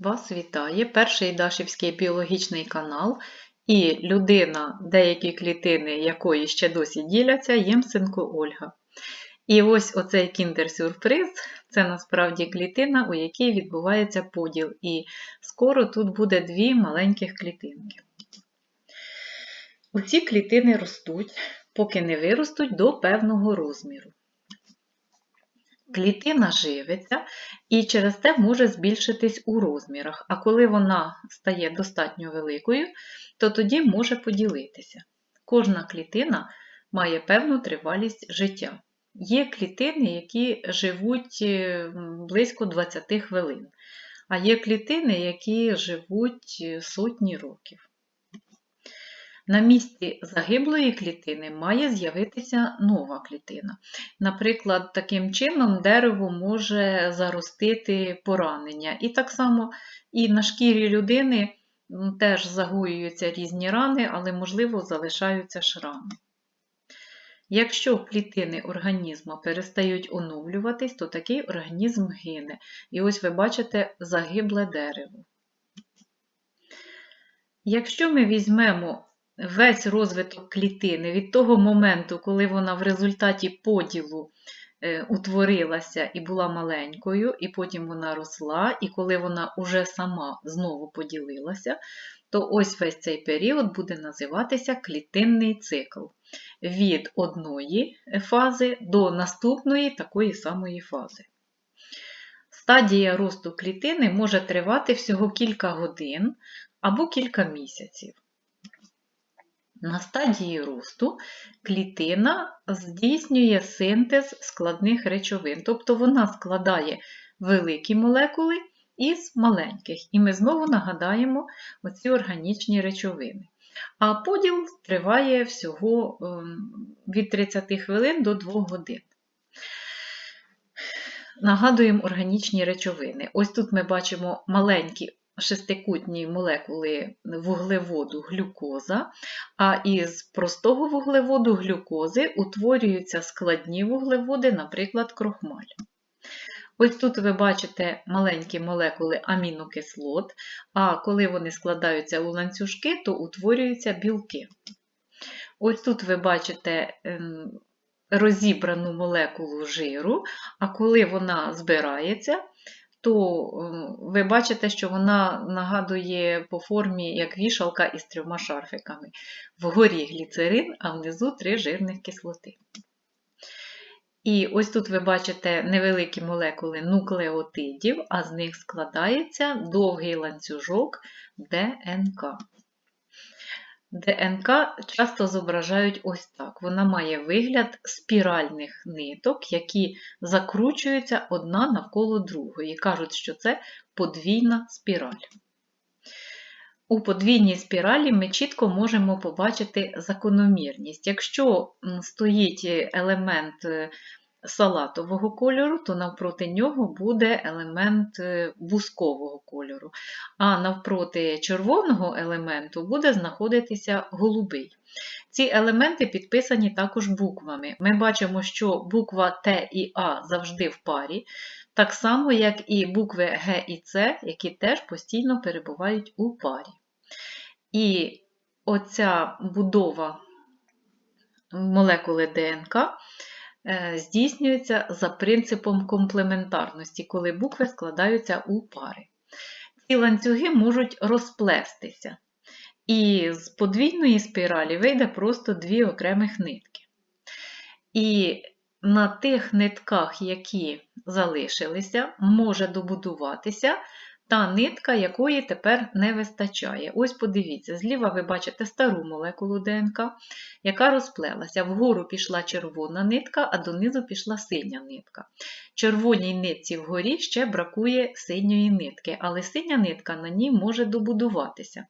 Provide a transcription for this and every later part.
Вас вітає перший Дашівський біологічний канал і людина, деякі клітини якої ще досі діляться, Ємсенко Ольга. І ось оцей кіндер-сюрприз це насправді клітина, у якій відбувається поділ. І скоро тут буде дві маленьких клітинки. Оці клітини ростуть, поки не виростуть до певного розміру. Клітина живиться і через те може збільшитись у розмірах, а коли вона стає достатньо великою, то тоді може поділитися. Кожна клітина має певну тривалість життя. Є клітини, які живуть е, близько 20 хвилин, а є клітини, які живуть е, сотні років. На місці загиблої клітини має з'явитися нова клітина. Наприклад, таким чином дерево може заростити поранення. І так само і на шкірі людини теж загоюються різні рани, але, можливо, залишаються шрами. Якщо клітини організму перестають оновлюватись, то такий організм гине. І ось ви бачите загибле дерево. Якщо ми візьмемо весь розвиток клітини від того моменту, коли вона в результаті поділу е, утворилася і була маленькою, і потім вона росла, і коли вона уже сама знову поділилася, то ось весь цей період буде називатися клітинний цикл. Від одної фази до наступної такої самої фази. Стадія росту клітини може тривати всього кілька годин або кілька місяців. На стадії росту клітина здійснює синтез складних речовин, тобто вона складає великі молекули із маленьких. І ми знову нагадаємо оці органічні речовини. А поділ триває всього ем, від 30 хвилин до 2 годин. Нагадуємо органічні речовини. Ось тут ми бачимо маленькі шестикутні молекули вуглеводу глюкоза, а із простого вуглеводу глюкози утворюються складні вуглеводи, наприклад, крохмаль. Ось тут ви бачите маленькі молекули амінокислот, а коли вони складаються у ланцюжки, то утворюються білки. Ось тут ви бачите ем, розібрану молекулу жиру, а коли вона збирається, то ем, ви бачите, що вона нагадує по формі як вішалка із трьома шарфиками. Вгорі гліцерин, а внизу три жирних кислоти. І ось тут ви бачите невеликі молекули нуклеотидів, а з них складається довгий ланцюжок ДНК. ДНК часто зображають ось так. Вона має вигляд спіральних ниток, які закручуються одна навколо другої. Кажуть, що це подвійна спіраль. У подвійній спіралі ми чітко можемо побачити закономірність. Якщо стоїть елемент салатового кольору, то навпроти нього буде елемент е, бускового кольору, а навпроти червоного елементу буде знаходитися голубий. Ці елементи підписані також буквами. Ми бачимо, що буква Т і А завжди в парі, так само, як і букви Г і С, які теж постійно перебувають у парі. І оця будова молекули ДНК Е, здійснюється за принципом комплементарності, коли букви складаються у пари. Ці ланцюги можуть розплестися. І з подвійної спіралі вийде просто дві окремих нитки. І на тих нитках, які залишилися, може добудуватися та нитка, якої тепер не вистачає. Ось подивіться, зліва ви бачите стару молекулу ДНК, яка розплелася. Вгору пішла червона нитка, а донизу пішла синя нитка. Червоній нитці вгорі ще бракує синьої нитки, але синя нитка на ній може добудуватися.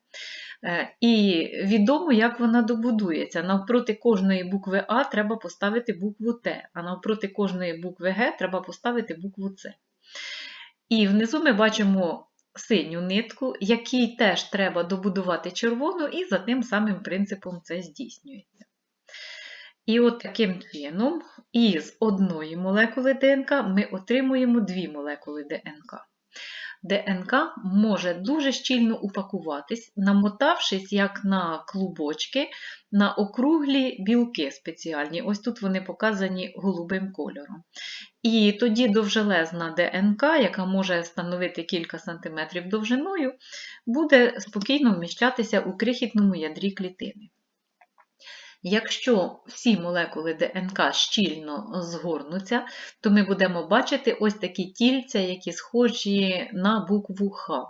Е, і відомо, як вона добудується. Навпроти кожної букви А треба поставити букву Т, а навпроти кожної букви Г треба поставити букву С. І внизу ми бачимо синю нитку, якій теж треба добудувати червону, і за тим самим принципом це здійснюється. І от таким чином, із одної молекули ДНК ми отримуємо дві молекули ДНК. ДНК може дуже щільно упакуватись, намотавшись як на клубочки, на округлі білки спеціальні. Ось тут вони показані голубим кольором. І тоді довжелезна ДНК, яка може становити кілька сантиметрів довжиною, буде спокійно вміщатися у крихітному ядрі клітини. Якщо всі молекули ДНК щільно згорнуться, то ми будемо бачити ось такі тільця, які схожі на букву Х.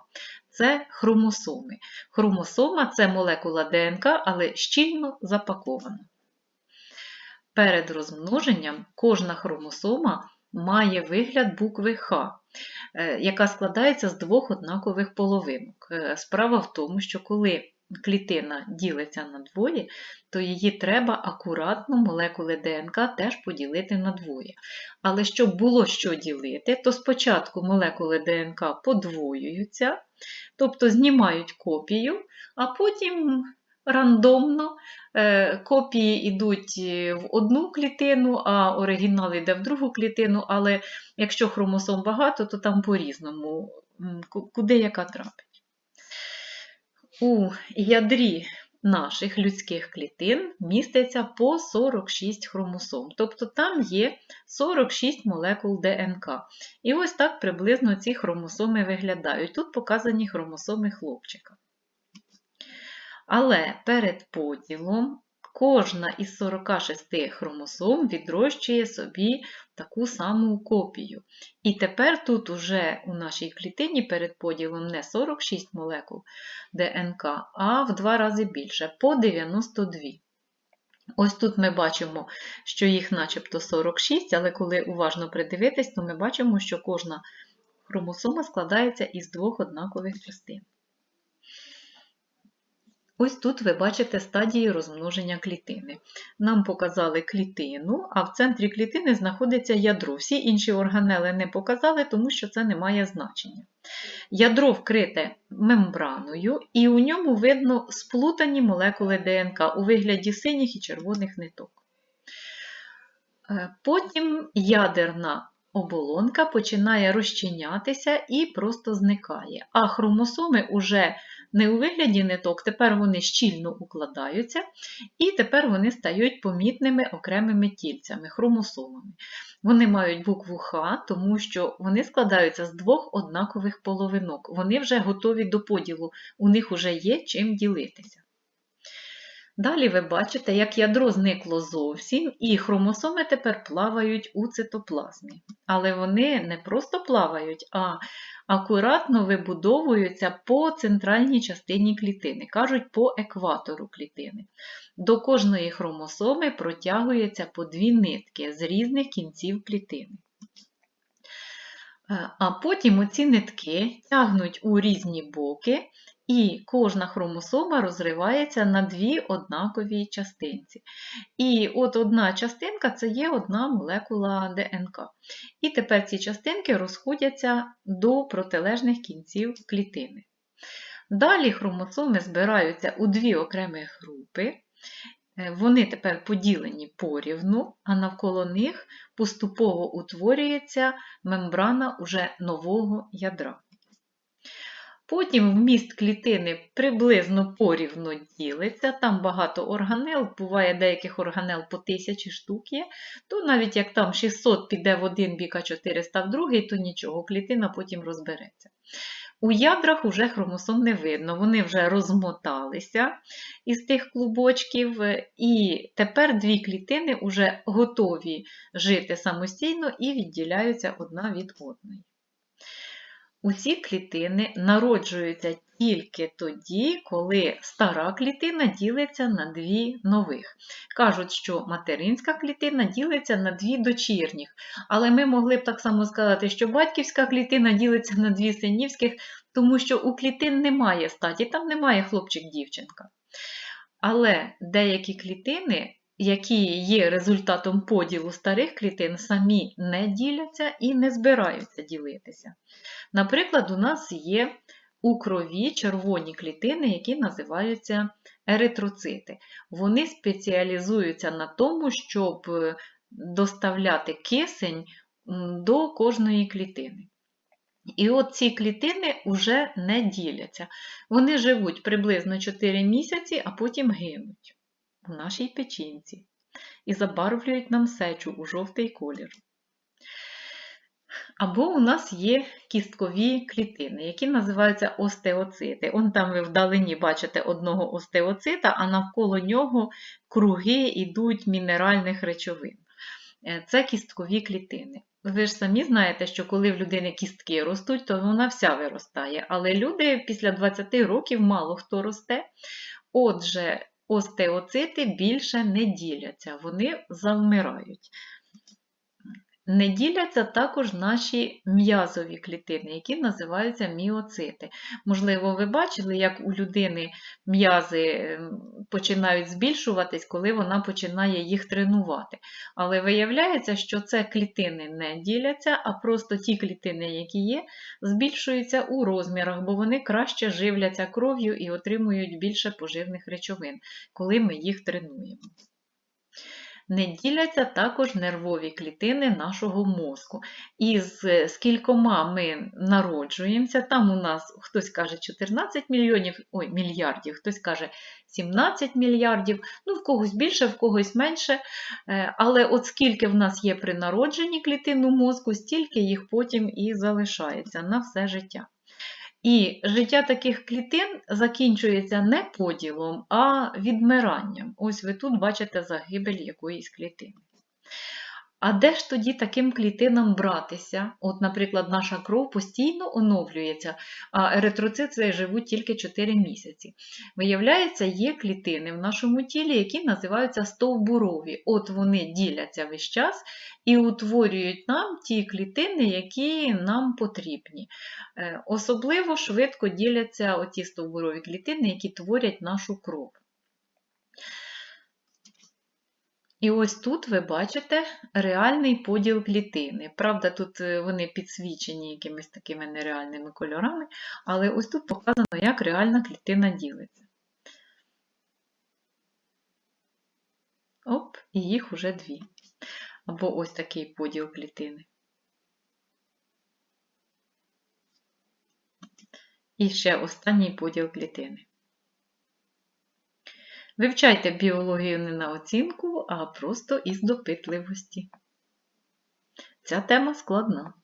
Це хромосоми. Хромосома це молекула ДНК, але щільно запакована. Перед розмноженням кожна хромосома має вигляд букви Х, е, яка складається з двох однакових половинок. Е, справа в тому, що коли клітина ділиться на двоє, то її треба акуратно молекули ДНК теж поділити на двоє. Але щоб було що ділити, то спочатку молекули ДНК подвоюються, тобто знімають копію, а потім рандомно е, копії йдуть в одну клітину, а оригінал йде в другу клітину, але якщо хромосом багато, то там по-різному, куди яка трапить. У ядрі наших людських клітин міститься по 46 хромосом, тобто там є 46 молекул ДНК. І ось так приблизно ці хромосоми виглядають. Тут показані хромосоми хлопчика. Але перед поділом кожна із 46 хромосом відрощує собі таку саму копію. І тепер тут уже у нашій клітині перед поділом не 46 молекул ДНК, а в два рази більше по 92. Ось тут ми бачимо, що їх начебто 46, але коли уважно придивитись, то ми бачимо, що кожна хромосома складається із двох однакових частин. Ось тут ви бачите стадії розмноження клітини. Нам показали клітину, а в центрі клітини знаходиться ядро. Всі інші органели не показали, тому що це не має значення. Ядро вкрите мембраною, і у ньому видно сплутані молекули ДНК у вигляді синіх і червоних ниток. Е, потім ядерна оболонка починає розчинятися і просто зникає. А хромосоми уже не у вигляді ниток, тепер вони щільно укладаються, і тепер вони стають помітними окремими тільцями, хромосомами. Вони мають букву Х, тому що вони складаються з двох однакових половинок. Вони вже готові до поділу, у них вже є чим ділитися. Далі ви бачите, як ядро зникло зовсім, і хромосоми тепер плавають у цитоплазмі. Але вони не просто плавають, а акуратно вибудовуються по центральній частині клітини, кажуть по екватору клітини. До кожної хромосоми протягується по дві нитки з різних кінців клітини. Е, а потім оці нитки тягнуть у різні боки і кожна хромосома розривається на дві однакові частинці. І от одна частинка це є одна молекула ДНК. І тепер ці частинки розходяться до протилежних кінців клітини. Далі хромосоми збираються у дві окремі групи. Е, вони тепер поділені порівну, а навколо них поступово утворюється мембрана уже нового ядра. Потім вміст клітини приблизно порівно ділиться, там багато органел, буває деяких органел по тисячі штук є, то навіть як там 600 піде в один бік, а 400 в другий, то нічого, клітина потім розбереться. У ядрах вже хромосом не видно, вони вже розмоталися із тих клубочків, і тепер дві клітини вже готові жити самостійно і відділяються одна від одної. Усі клітини народжуються тільки тоді, коли стара клітина ділиться на дві нових. Кажуть, що материнська клітина ділиться на дві дочірніх, але ми могли б так само сказати, що батьківська клітина ділиться на дві синівських, тому що у клітин немає статі, там немає хлопчик-дівчинка. Але деякі клітини які є результатом поділу старих клітин, самі не діляться і не збираються ділитися. Наприклад, у нас є у крові червоні клітини, які називаються еритроцити. Вони спеціалізуються на тому, щоб доставляти кисень до кожної клітини. І от ці клітини вже не діляться. Вони живуть приблизно 4 місяці, а потім гинуть у нашій печінці і забарвлюють нам сечу у жовтий колір. Або у нас є кісткові клітини, які називаються остеоцити. Он там ви вдалині бачите одного остеоцита, а навколо нього круги йдуть мінеральних речовин. Е, Це кісткові клітини. Ви ж самі знаєте, що коли в людини кістки ростуть, то вона вся виростає. Але люди після 20 років мало хто росте. Отже, остеоцити більше не діляться, вони завмирають. Не діляться також наші м'язові клітини, які називаються міоцити. Можливо, ви бачили, як у людини м'язи ем, починають збільшуватись, коли вона починає їх тренувати. Але виявляється, що це клітини не діляться, а просто ті клітини, які є, збільшуються у розмірах, бо вони краще живляться кров'ю і отримують більше поживних речовин, коли ми їх тренуємо. Не діляться також нервові клітини нашого мозку. І з скількома ми народжуємося, там у нас хтось каже 14 мільйонів, ой, мільярдів, хтось каже 17 мільярдів, ну в когось більше, в когось менше. Е, Але от скільки в нас є при народженні клітин у мозку, стільки їх потім і залишається на все життя. І життя таких клітин закінчується не поділом, а відмиранням. Ось ви тут бачите загибель якоїсь клітини. А де ж тоді таким клітинам братися? От, наприклад, наша кров постійно оновлюється, а еритроцити живуть тільки 4 місяці. Виявляється, є клітини в нашому тілі, які називаються стовбурові. От вони діляться весь час і утворюють нам ті клітини, які нам потрібні. Е, Особливо швидко діляться оті стовбурові клітини, які творять нашу кров. І ось тут ви бачите реальний поділ клітини. Правда, тут е, вони підсвічені якимись такими нереальними кольорами, але ось тут показано, як реальна клітина ділиться. Оп, і їх уже дві. Або ось такий поділ клітини. І ще останній поділ клітини. Вивчайте біологію не на оцінку, а просто із допитливості. Ця тема складна.